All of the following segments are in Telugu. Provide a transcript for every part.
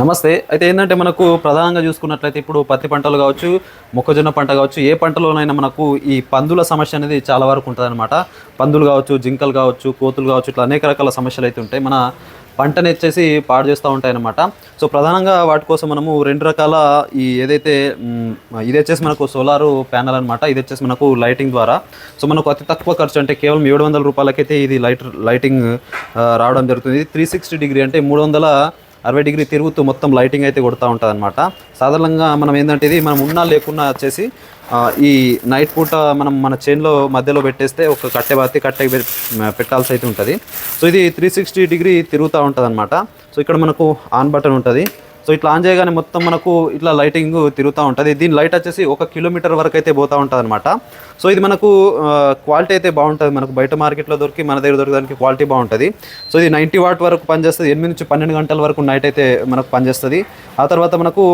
నమస్తే. అయితే ఏంటంటే మనకు ప్రధానంగా చూసుకున్నట్లయితే ఇప్పుడు పత్తి పంటలు కావచ్చు మొక్కజొన్న పంట కావచ్చు ఏ పంటలోనైనా మనకు ఈ పందుల సమస్య అనేది చాలా వరకు ఉంటుంది అనమాట పందులు కావచ్చు జింకలు కావచ్చు కోతులు కావచ్చు ఇట్లా అనేక రకాల సమస్యలు అయితే ఉంటాయి. మన పంటని వచ్చేసి పాడు చేస్తూ ఉంటాయి అనమాట సో ప్రధానంగా వాటి కోసం మనము రెండు రకాల ఈ ఏదైతే ఇది వచ్చేసి మనకు సోలార్ ప్యానల్ అనమాట ఇది వచ్చేసి మనకు లైటింగ్ ద్వారా. సో మనకు అతి తక్కువ ఖర్చు అంటే కేవలం ఏడు వందల రూపాయలకైతే ఇది లైట్ లైటింగ్ రావడం జరుగుతుంది. త్రీ సిక్స్టీ డిగ్రీ అంటే మూడు వందల అరవై డిగ్రీ తిరుగుతూ మొత్తం లైటింగ్ అయితే కొడుతూ ఉంటుంది అనమాట సాధారణంగా మనం ఏంటంటే ఇది మనం ఉన్నా లేకున్నా వచ్చేసి ఈ నైట్ పూట మనం మన చైన్లో మధ్యలో పెట్టేస్తే ఒక కట్టె బాతి కట్టె పెట్టాల్సి అయితే ఉంటుంది. సో ఇది త్రీ సిక్స్టీ డిగ్రీ తిరుగుతూ ఉంటుంది అనమాట సో ఇక్కడ మనకు ఆన్ బటన్ ఉంటుంది. సో ఇట్లా ఆన్ చేయగానే మొత్తం మనకు ఇట్లా లైటింగ్ తిరుగుతూ ఉంటుంది. దీని లైట్ వచ్చేసి ఒక కిలోమీటర్ వరకు అయితే పోతూ ఉంటుంది అనమాట సో ఇది మనకు క్వాలిటీ అయితే బాగుంటుంది. మనకు బయట మార్కెట్లో దొరికి మన దగ్గర దొరకడానికి క్వాలిటీ బాగుంటుంది. సో ఇది నైంటీ వాట్ వరకు పనిచేస్తుంది. ఎనిమిది నుంచి పన్నెండు గంటల వరకు నైట్ అయితే మనకు పనిచేస్తుంది. ఆ తర్వాత మనకు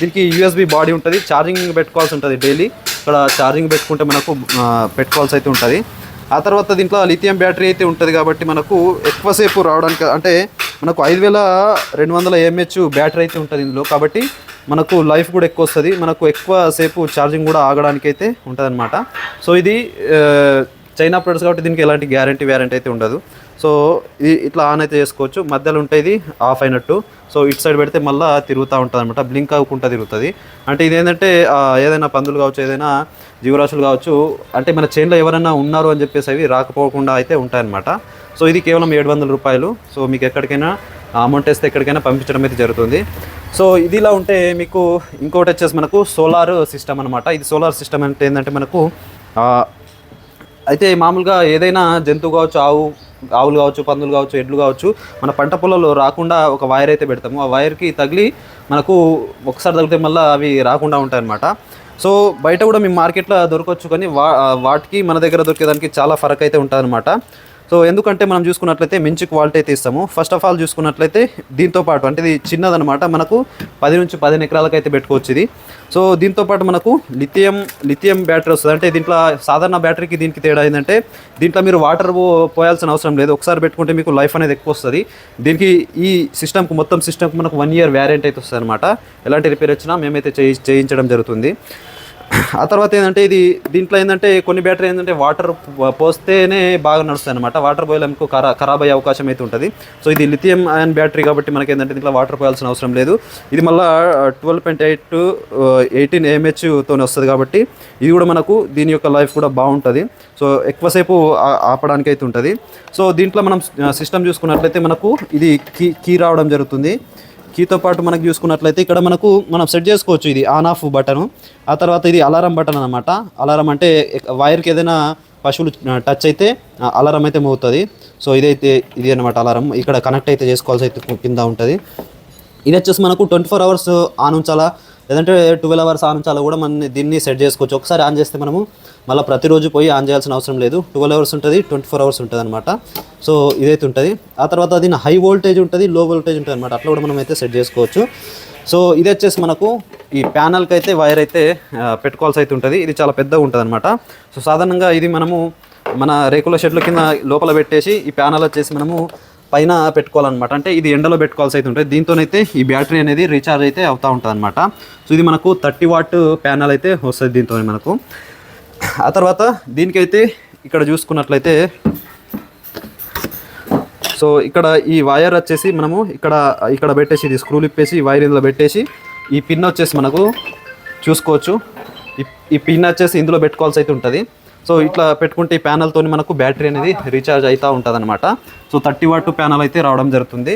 దీనికి యూఎస్బి బాడీ ఉంటుంది. ఛార్జింగ్ పెట్టుకోవాల్సి ఉంటుంది డైలీ. ఇక్కడ ఛార్జింగ్ పెట్టుకుంటే మనకు పెట్టుకోవాల్సి అయితే ఉంటుంది. ఆ తర్వాత దీంట్లో లిథియం బ్యాటరీ అయితే ఉంటుంది కాబట్టి మనకు ఎక్కువసేపు రావడానికి అంటే మనకు ఐదు వేల రెండు వందల ఎంహెచ్ బ్యాటరీ అయితే ఉంటుంది ఇందులో. కాబట్టి మనకు లైఫ్ కూడా ఎక్కువ వస్తుంది. మనకు ఎక్కువ సేపు ఛార్జింగ్ కూడా ఆగడానికి అయితే ఉంటుంది సో ఇది చైనా ప్రొడక్ట్స్ కాబట్టి దీనికి ఎలాంటి గ్యారంటీ వ్యారంటీ అయితే ఉండదు. సో ఇది ఇట్లా ఆన్ అయితే చేసుకోవచ్చు. మధ్యలో ఉంటుంది ఆఫ్ అయినట్టు. సో ఇటు సైడ్ పెడితే మళ్ళీ తిరుగుతూ ఉంటుంది అనమాట బ్లింక్ అవ్వకుండా తిరుగుతుంది. అంటే ఇది ఏంటంటే ఏదైనా పందులు కావచ్చు ఏదైనా జీవరాశులు కావచ్చు అంటే మన చైన్లో ఎవరైనా ఉన్నారు అని చెప్పేసి అవి రాకపోకుండా అయితే ఉంటాయన్నమాట. సో ఇది కేవలం ఏడు వందల రూపాయలు. సో మీకు ఎక్కడికైనా అమౌంట్ వేస్తే ఎక్కడికైనా పంపించడం అయితే జరుగుతుంది. సో ఇది ఇలా ఉంటే మీకు ఇంకోటి వచ్చేసి మనకు సోలార్ సిస్టమ్ అనమాట ఇది సోలార్ సిస్టమ్ అంటే ఏంటంటే మనకు అయితే మామూలుగా ఏదైనా జంతువు కావచ్చు ఆవు ఆవులు కావచ్చు పందులు కావచ్చు ఎడ్లు కావచ్చు మన పంట పొలంలో రాకుండా ఒక వైర్ అయితే పెడతాము. ఆ వైర్కి తగిలి మనకు ఒకసారి తగిలితే మళ్ళీ అవి రాకుండా ఉంటాయన్నమాట. సో బయట కూడా మేము మార్కెట్లో దొరకవచ్చు కానీ వా వాటికి మన దగ్గర దొరికేదానికి చాలా ఫరక్ అయితే ఉంటుందన్నమాట. సో ఎందుకంటే మనం చూసుకున్నట్లయితే మంచి క్వాలిటీ అయితే ఇస్తాము. ఫస్ట్ ఆఫ్ ఆల్ చూసుకున్నట్లయితే దీంతో పాటు అంటే ఇది చిన్నదనమాట మనకు పది నుంచి పదిహేను ఎకరాలకు అయితే పెట్టుకోవచ్చు ఇది. సో దీంతో పాటు మనకు లిథియం లిథియం బ్యాటరీ వస్తుంది. అంటే దీంట్లో సాధారణ బ్యాటరీకి దీనికి తేడా ఏంటంటే దీంట్లో మీరు వాటర్ పోయాల్సిన అవసరం లేదు. ఒకసారి పెట్టుకుంటే మీకు లైఫ్ అనేది ఎక్కువ వస్తుంది. దీనికి ఈ సిస్టమ్కి మొత్తం సిస్టమ్కి మనకు వన్ ఇయర్ వ్యారెంటీ అయితే వస్తుంది అనమాట ఎలాంటి రిపేర్ వచ్చినా మేమైతే చేయి చేయించడం జరుగుతుంది. ఆ తర్వాత ఏంటంటే ఇది దీంట్లో ఏంటంటే కొన్ని బ్యాటరీ ఏంటంటే వాటర్ పోస్తేనే బాగా నడుస్తాయి అనమాట వాటర్ పోయలే అనుకో ఖరా ఖరాబ్ అయ్యే అవకాశం అయితే ఉంటుంది. సో ఇది లిథియం అయన్ బ్యాటరీ కాబట్టి మనకి ఏంటంటే దీంట్లో వాటర్ పోయాల్సిన అవసరం లేదు. ఇది మళ్ళీ ట్వెల్వ్ పాయింట్ ఎయిట్ ఎయిటీన్ ఏఎంహెచ్తో వస్తుంది కాబట్టి ఇది కూడా మనకు దీని యొక్క లైఫ్ కూడా బాగుంటుంది. సో ఎక్కువసేపు ఆపడానికి అయితే ఉంటుంది. సో దీంట్లో మనం uh, సిస్టమ్ చూసుకున్నట్లయితే మనకు ఇది కీ కీ రావడం జరుగుతుంది. కీతో పాటు మనకు చూసుకున్నట్లయితే ఇక్కడ మనకు మనం సెట్ చేసుకోవచ్చు ఇది ఆన్ ఆఫ్ బటన్. ఆ తర్వాత ఇది అలారం బటన్ అనమాట అలారం అంటే వైర్కి ఏదైనా పశువులు టచ్ అయితే అలారం అయితే మోగుతుంది. సో ఇదైతే ఇది అనమాట అలారం. ఇక్కడ కనెక్ట్ అయితే చేసుకోవాల్సి అయితే కింద ఉంటుంది. ఇది వచ్చేసి మనకు ట్వంటీ ఫోర్ అవర్స్ ఆన్ ఉంచాలా? లేదంటే ట్వెల్వ్ అవర్స్ ఆన్ చాలా కూడా మనం దీన్ని సెట్ చేసుకోవచ్చు. ఒకసారి ఆన్ చేస్తే మనము మళ్ళీ ప్రతిరోజు పోయి ఆన్ చేయాల్సిన అవసరం లేదు. ట్వెల్వ్ అవర్స్ ఉంటుంది ట్వంటీ ఫోర్ అవర్స్ ఉంటుంది అనమాట సో ఇదైతే ఉంటుంది. ఆ తర్వాత దీని హై వోల్టేజ్ ఉంటుంది లో వోల్టేజ్ ఉంటుంది అనమాట అట్లా కూడా మనం అయితే సెట్ చేసుకోవచ్చు. సో ఇది వచ్చేసి మనకు ఈ ప్యానల్కి అయితే వైర్ అయితే పెట్టుకోవాల్సి అయితే ఉంటుంది. ఇది చాలా పెద్దగా ఉంటుంది అనమాట సో సాధారణంగా ఇది మనము మన రేకుల షెడ్ల కింద లోపల పెట్టేసి ఈ ప్యానల్ వచ్చేసి మనము పైన పెట్టుకోవాలన్నమాట. అంటే ఇది ఎండలో పెట్టుకోవాల్సి అయితే ఉంటుంది. దీంతోనైతే ఈ బ్యాటరీ అనేది రీఛార్జ్ అయితే అవుతూ ఉంటుంది అనమాట సో ఇది మనకు థర్టీ వాట్ ప్యానల్ అయితే వస్తుంది దీంతో మనకు. ఆ తర్వాత దీనికైతే ఇక్కడ చూసుకున్నట్లయితే సో ఇక్కడ ఈ వైర్ వచ్చేసి మనము ఇక్కడ ఇక్కడ పెట్టేసి ఇది స్క్రూలు ఇప్పేసి ఈ వైర్ ఇందులో పెట్టేసి ఈ పిన్ వచ్చేసి మనకు చూసుకోవచ్చు. ఈ పిన్ వచ్చేసి ఇందులో పెట్టుకోవాల్సి అయితే ఉంటుంది. సో ఇట్లా పెట్టుకుంటే ఈ ప్యానల్తో మనకు బ్యాటరీ అనేది రీఛార్జ్ అవుతూ ఉంటుంది అనమాట సో థర్టీ వాట్ ప్యానల్ అయితే రావడం జరుగుతుంది.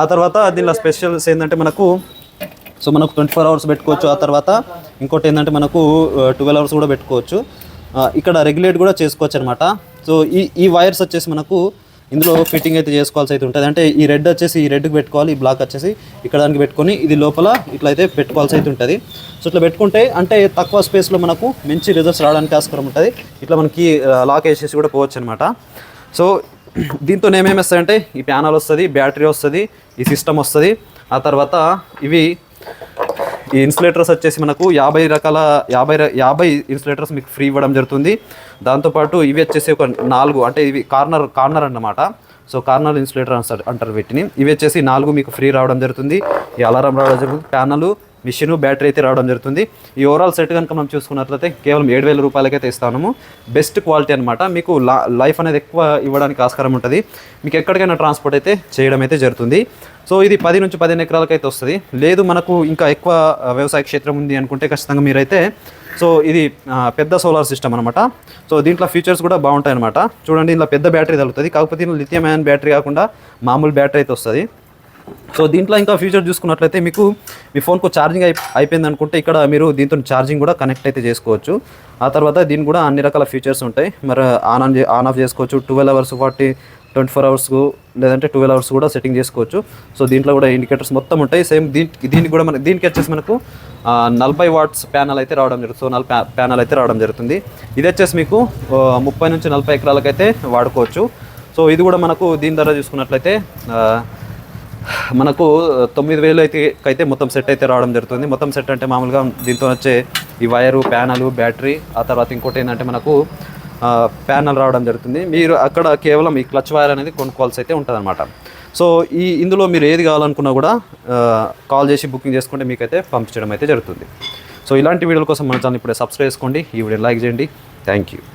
ఆ తర్వాత దీనిలో స్పెషల్స్ ఏంటంటే మనకు సో మనకు ట్వంటీ ఫోర్ అవర్స్ పెట్టుకోవచ్చు. ఆ తర్వాత ఇంకోటి ఏంటంటే మనకు ట్వెల్వ్ అవర్స్ కూడా పెట్టుకోవచ్చు. ఇక్కడ రెగ్యులేట్ కూడా చేసుకోవచ్చు అనమాట సో ఈ ఈ వైర్స్ వచ్చేసి మనకు ఇందులో ఫిట్టింగ్ అయితే చేసుకోవాల్సి అయితే ఉంటుంది. అంటే ఈ రెడ్ వచ్చేసి ఈ రెడ్కి పెట్టుకోవాలి ఈ బ్లాక్ వచ్చేసి ఇక్కడ దానికి పెట్టుకొని ఇది లోపల ఇట్లా అయితే పెట్టుకోవాల్సి అయితే ఉంటుంది. సో ఇట్లా పెట్టుకుంటే అంటే తక్కువ స్పేస్లో మనకు మంచి రిజల్ట్స్ రావడానికి ఆస్కారం ఉంటుంది. ఇట్లా మనకి లాక్ వేసేసి కూడా పోవచ్చు అనమాట సో దీంతో ఏమేమి వస్తాయంటే ఈ ప్యానల్ వస్తుంది బ్యాటరీ వస్తుంది ఈ సిస్టమ్ వస్తుంది. ఆ తర్వాత ఇవి ఈ ఇన్సులేటర్స్ వచ్చేసి మనకు యాభై రకాల యాభై యాభై ఇన్సులేటర్స్ మీకు ఫ్రీ ఇవ్వడం జరుగుతుంది. దాంతోపాటు ఇవి వచ్చేసి ఒక నాలుగు అంటే ఇవి కార్నర్ కార్నర్ అన్నమాట. సో కార్నర్ ఇన్సులేటర్ అంటారు అంటారు వీటిని. ఇవి వచ్చేసి నాలుగు మీకు ఫ్రీ రావడం జరుగుతుంది. ఈ అలారం రావడం జరుగుతుంది. ప్యానలు మిషన్ బ్యాటరీ అయితే రావడం జరుగుతుంది. ఈ ఓవరాల్ సెట్ కనుక మనం చూసుకున్నట్లయితే కేవలం ఏడు వేల రూపాయలకైతే ఇస్తాము బెస్ట్ క్వాలిటీ అనమాట మీకు లా- లైఫ్ అనేది ఎక్కువ ఇవ్వడానికి ఆస్కారం ఉంటుంది. మీకు ఎక్కడికైనా ట్రాన్స్పోర్ట్ అయితే చేయడం అయితే జరుగుతుంది. సో ఇది పది నుంచి పదిహేను ఎకరాలకైతే అయితే వస్తుంది. లేదు మనకు ఇంకా ఎక్కువ వ్యవసాయ క్షేత్రం ఉంది అనుకుంటే ఖచ్చితంగా మీరైతే సో ఇది పెద్ద సోలార్ సిస్టమ్ అనమాట సో దీంట్లో ఫీచర్స్ కూడా బాగుంటాయి అనమాట చూడండి ఇంట్లో పెద్ద బ్యాటరీ తగులుతుంది. కాకపోతే లిథియం అయాన్ బ్యాటరీ కాకుండా మామూలు బ్యాటరీ అయితే వస్తుంది. సో దీంట్లో ఇంకా ఫ్యూచర్ చూసుకున్నట్లయితే మీకు మీ ఫోన్కు ఛార్జింగ్ అయి అయిపోయింది అనుకుంటే ఇక్కడ మీరు దీంతో ఛార్జింగ్ కూడా కనెక్ట్ అయితే చేసుకోవచ్చు. ఆ తర్వాత దీని కూడా అన్ని రకాల ఫీచర్స్ ఉంటాయి. మరి ఆన్ ఆన్ ఆన్ ఆఫ్ చేసుకోవచ్చు. Twelve hours forty twenty four hours లేదంటే ట్వెల్వ్ అవర్స్ కూడా సెట్టింగ్ చేసుకోవచ్చు. సో దీంట్లో కూడా ఇండికేటర్స్ మొత్తం ఉంటాయి. సేమ్ దీనికి దీనికి కూడా మన దీనికి వచ్చేసి మనకు నలభై వాట్స్ ప్యానల్ అయితే రావడం జరుగుతుంది. సో నలభై ప్యానల్ అయితే రావడం జరుగుతుంది. ఇది వచ్చేసి మీకు ముప్పై నుంచి నలభై ఎకరాలకైతే వాడుకోవచ్చు. సో ఇది కూడా మనకు దీని ధర చూసుకున్నట్లయితే మనకు తొమ్మిది వేలు అయితే అయితే మొత్తం సెట్ అయితే రావడం జరుగుతుంది. మొత్తం సెట్ అంటే మామూలుగా దీంతో వచ్చే ఈ వైరు ప్యానలు బ్యాటరీ ఆ తర్వాత ఇంకోటి ఏంటంటే మనకు ప్యానల్ రావడం జరుగుతుంది. మీరు అక్కడ కేవలం ఈ క్లచ్ వైర్ అనేది కొనుక్కోవాల్సి అయితే ఉంటుందన్నమాట. సో ఈ ఇందులో మీరు ఏది కావాలనుకున్నా కూడా కాల్ చేసి బుకింగ్ చేసుకుంటే మీకైతే పంపించడం అయితే జరుగుతుంది. సో ఇలాంటి వీడియోల కోసం మన ఛానల్ ఇప్పుడే సబ్స్క్రైబ్ చేసుకోండి. ఈ వీడియో లైక్ చేయండి. Thank you